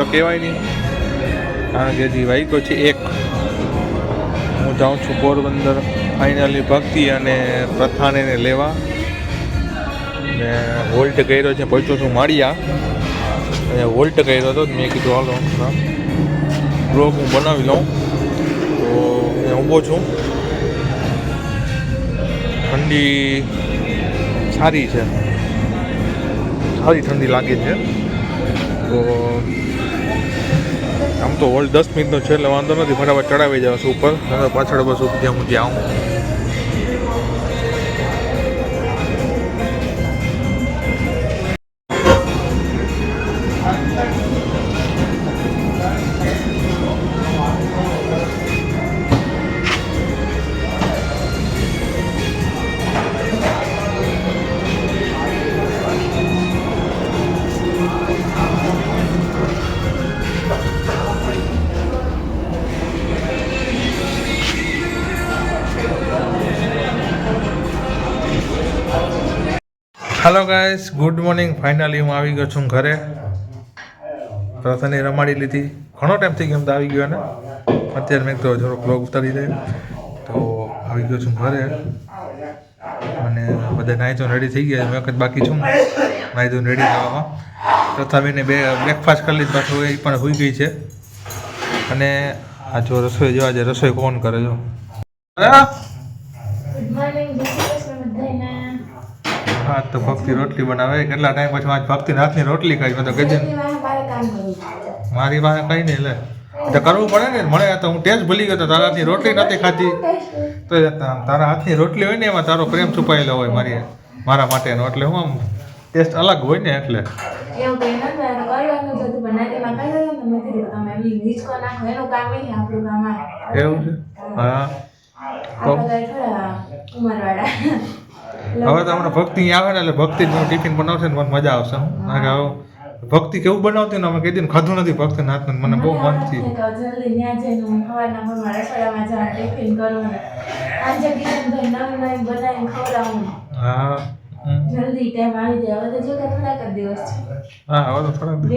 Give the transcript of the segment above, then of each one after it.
તો કહેવાય નહીં. કારણ કે હજી વાગ્યો છે એક. હું જાઉં છું પોરબંદર. ફાઇનલી ભક્તિ અને પ્રથાને લેવા. ને હોલ્ટ કર્યો છે, પહોંચ્યો છું માળિયા. અને હોલ્ટ કર્યો હતો મેં કીધું, હાલો બ્લોગ હું બનાવી લઉં. તો હું ઊભો છું. ઠંડી સારી છે. સારી ઠંડી લાગે છે. તો આમ તો હોલ્ડ દસ મિનિટનો છે, એટલે વાંધો નથી, ફટાફટ ચડાવી જવાશું ઉપર. પાછળ બસ જ્યાં હું ત્યાં આવું hello guys good morning finally હું આવી ગયો છું ઘરે. પ્રથાને રમાડી લીધી. ઘણો ટાઈમ થઈ તો આવી ગયો ને. અત્યારે મેં તો થોડો બ્લોગ ઉતારી દે તો આવી ગયો છું ઘરે. અને બધા તો રેડી થઈ ગયા. મેં વખત બાકી છું. નાહી તો રેડી થવામાં પ્રથાબેને બે બ્રેકફાસ્ટ કરી લીધી. પાછું એ પણ હોઈ ગઈ છે. અને આ જો રસોઈ જો આજે રસોઈ કોણ કરે જો હા ગુડ મોર્નિંગ જય શ્રી કૃષ્ણ બધાને હા તો ભક્તિ રોટલી બનાવે. કેટલા ટાઈમ પછી આજ ભક્તિ હાથની રોટલી ખાઈ. મેં તો ગજન મારે પાસે કઈ નહીં લે. તો કરવું પડે ને. મળે તો હું ટેસ્ટ ભૂલી ગયો તો તારા હાથની રોટલી નથી ખાધી. તો તારા હાથની રોટલી હોય ને એમાં તારો પ્રેમ છુપાયેલો હોય મારી મારા માટેનો. એટલે હું આમ ટેસ્ટ અલગ હોય ને એટલે. એવું છે હા. હવે તો હમણાં ભક્તિ આવે ને એટલે ભક્તિ નું ટિફિન બનાવશે ને મને મજા આવશે કારણ કે હવે ભક્તિ કેવું બનાવતી ને અમે કીધું ખાધું નથી ભક્તિના ને મને બહુ મનથી હું ને જલ્દી ટાઈમ આવી જાય. હવે તો જો થોડાક જ દિવસ છે. હા હવે તો થોડાક દિવસ-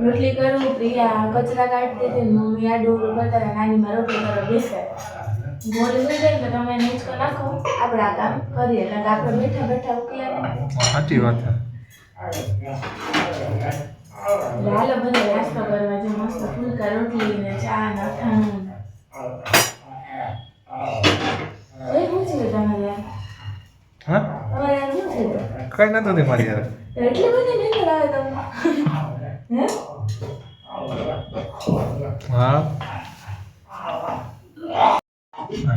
રોટલી કરું પ્રિયા કચરા કાઢતી હતી ને મમ્મી આ ડોરું કરતા નાની માં રોટલી બેસે. થઈ જાય તો તમે નીચકો નાખો. આપણે આ કામ કરીએ. એટલે કે આપણે બેઠા બેઠા ઉકલે સાચી વાત છે. હાલો બધા નાસ્તો કરવા જો મસ્ત ફૂલકા રોટલી ને ચા ને અથાણું. કઈ નથી મારી યાર.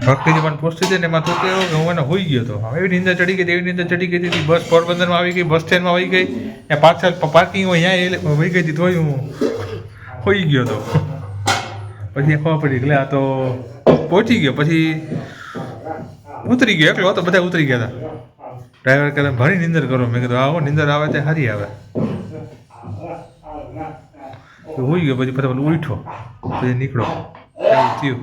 ભક્તિજી મને પોસ્ટ છે ને એમાં તો કે હું એને હોઈ ગયો હતો હવે એવી નીંદર ચડી ગઈ એવી નિંદા ચડી ગઈ હતી બસ પોરબંદરમાં આવી ગઈ, બસ સ્ટેન્ડમાં આવી ગઈ એ પાછળ પાર્કિંગ હોય ત્યાં એ વહી ગઈ હતી તોય હું હોઈ ગયો હતો પછી ખબર પડી, એટલે આ તો પહોંચી ગયો. પછી ઉતરી ગયો, એકલો હતો, બધા ઉતરી ગયા હતા. ડ્રાઈવર કહે ભરી નિંદર કરો. મેં કીધું, આવો, નિંદર આવે તે સારી આવે. હોઈ ગયો, પછી પછી ઉઠો પછી નીકળો થયું.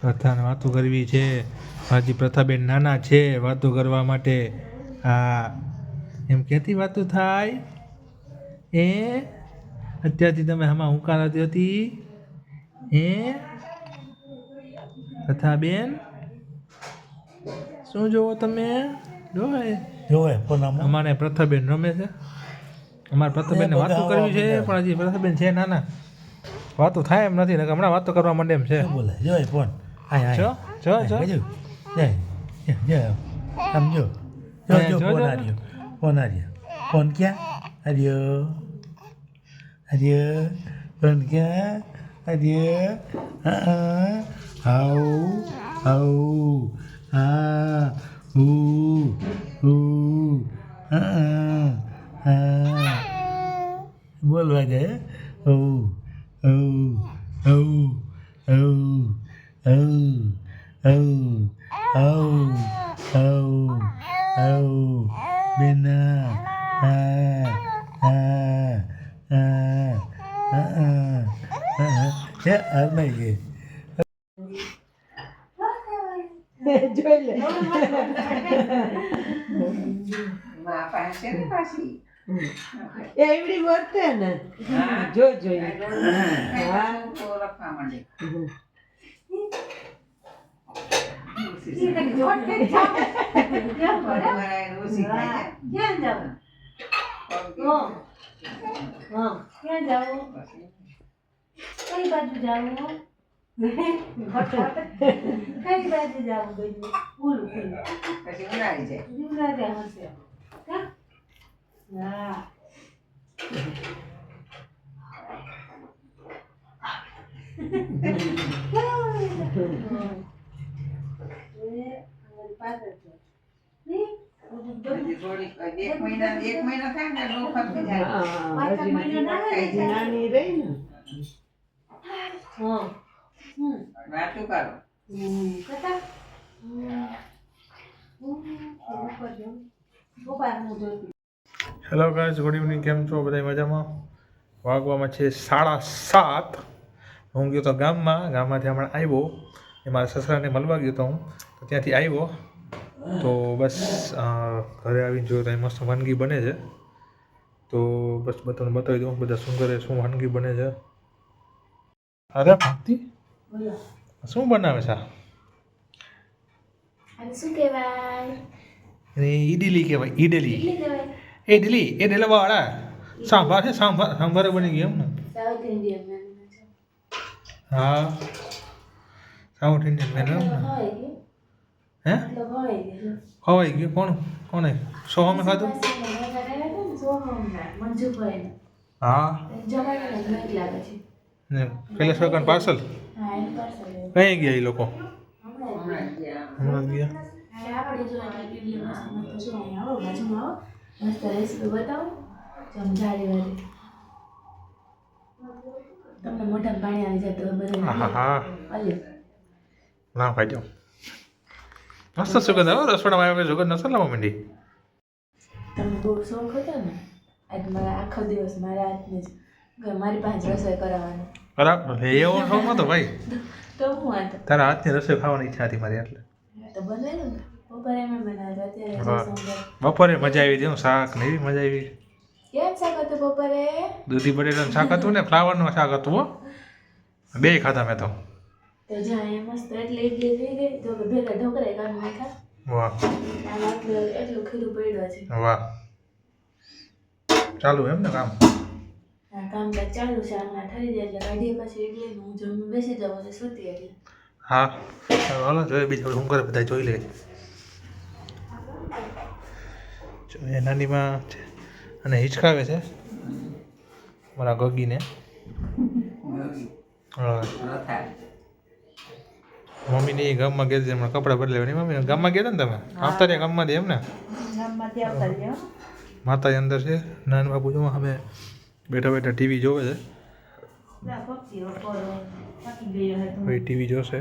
પ્રથાને વાતો કરવી છે. હજી પ્રથાબેન નાના છે વાતો કરવા માટે આ એમ ક્યાંથી વાતો થાય? એ? અત્યારથી તમે આમાં હુંકારાતી હતી? એ? પ્રથાબેન? શું જોવો તમે? જોવે? જોવે અમારે પ્રથાબેન રમે છે. અમારે પ્રથાબેનને વાતો કરવી છે પણ હજી પ્રથાબેન છે નાના. વાતો થાય એમ નથી હમણાં વાતો કરવા માંડે એમ છે. બોલે? જોવે phone 아니, 저? 저? 저? 그죠? 예, 예, 예. 삼죠. 저, 저, 보나리요. 보나리요. 본기야? 아디오. 아디오. 본기야? 아디오. 아, 아우, 아우, 아, 우, 우, 아, 아. 뭘로 하자? 우, 우, 우, 우. au, au, au, au, au, bena, ah, ah, ah, ah, ah, ah, ah, ah, ah, ah, ఎవరి వర్తన జో జో કઈ બાજુ જાવું કઈ બાજુ જાવ બધું પૂરું પછી ઉનાળી જાય હશે હા. હેલો ગાઈઝ ગુડ ઇવનિંગ કેમ છો? બધા મજામાં? વાગવામાં છે સાડા સાત. હું ગયો તો ગામમાં ગામમાંથી હમણાં આવ્યો. એ મારા સસરાને મળવા ગયો તો હું. તો ત્યાંથી આવ્યો. તો બસ ઘરે આવીને જોયું તો મસ્ત વાનગી બને છે. તો બસ બધાને બતાવી દઉં બધા શું કરે શું વાનગી બને છે. અરે ભક્તિ? શું બનાવે છે? શું કહેવાય? ઈડલી કહેવાય ઈડલી. ઈડલી એ ડેલાવાળા સાંભાર છે સાંભાર સાંભાર બની ગયું એમ ને. સાઉથ ઇન્ડિયન હા. સાઉથ ઇન્ડિયન પહેલા હે? ખવાઈ ગયું. કોણ? કોને? સોહમે ખાધું? હા. પેલા સરકાર પાર્સલ? કઈ ગયા એ લોકો? હમણાં ગયા. સમજાવી તમને મોઢા પાણી આવી જાય તો હા બધા હા. હા ના ભાઈ જાઉં મસ્ત સુગંધ આવે રસોડામાં આવે સુગંધ નસર લાવવા માંડી. તમને બહુ શોખ હતો ને? આજ મારા આખો દિવસ મારા હાથને જ મારી પાસે રસોઈ કરાવવાની. બરાબર. એવો શોખ નતો ભાઈ. તો હું તારા હાથની રસોઈ ખાવાની ઈચ્છા હતી મારી એટલે. તો બનાવ્યું બનાવ્યું અત્યારે. બપોરે મજા આવી હતી શાક ને એવી મજા આવી. કેમ શાક હતું બપોરે? દૂધી બટેટાનું શાક હતું ને ફ્લાવરનું શાક હતું હો. બે ખાધા મેં તો. તો જ્યાં મસ્ત એટલી ઇડલી થઈ ગઈ. તો ભેગા ઢોકળાઈ કાઢી નાખ્યા. વાહ. એટલું ખીરું પડ્યું છે. વાહ. ચાલુ એમ ને કામ? કામ કાજ ચાલુ છે હમણાં ઠરી જાય એટલે કાઢીએ પછી ઇડલી હું જમવા બેસી જાઉં એટલે સૂતી એટલે. હા. હાલો જોઈએ બીજું શું કરે બધા જોઈ લે. નાનીમાં છે. અને હિચકાવે છે. મારા ગગીને. મમ્મીને એ ગામમાં ગયા છે હમણાં કપડાં બદલાવ્યા નહીં. મમ્મી ગામમાં ગયા ને તમે? આવતા રહ્યા ગામમાંથી એમ ને? માતાજી અંદર છે. નાન બાપુ જો હવે બેઠા બેઠા ટીવી જોવે છે. ટીવી જોશે.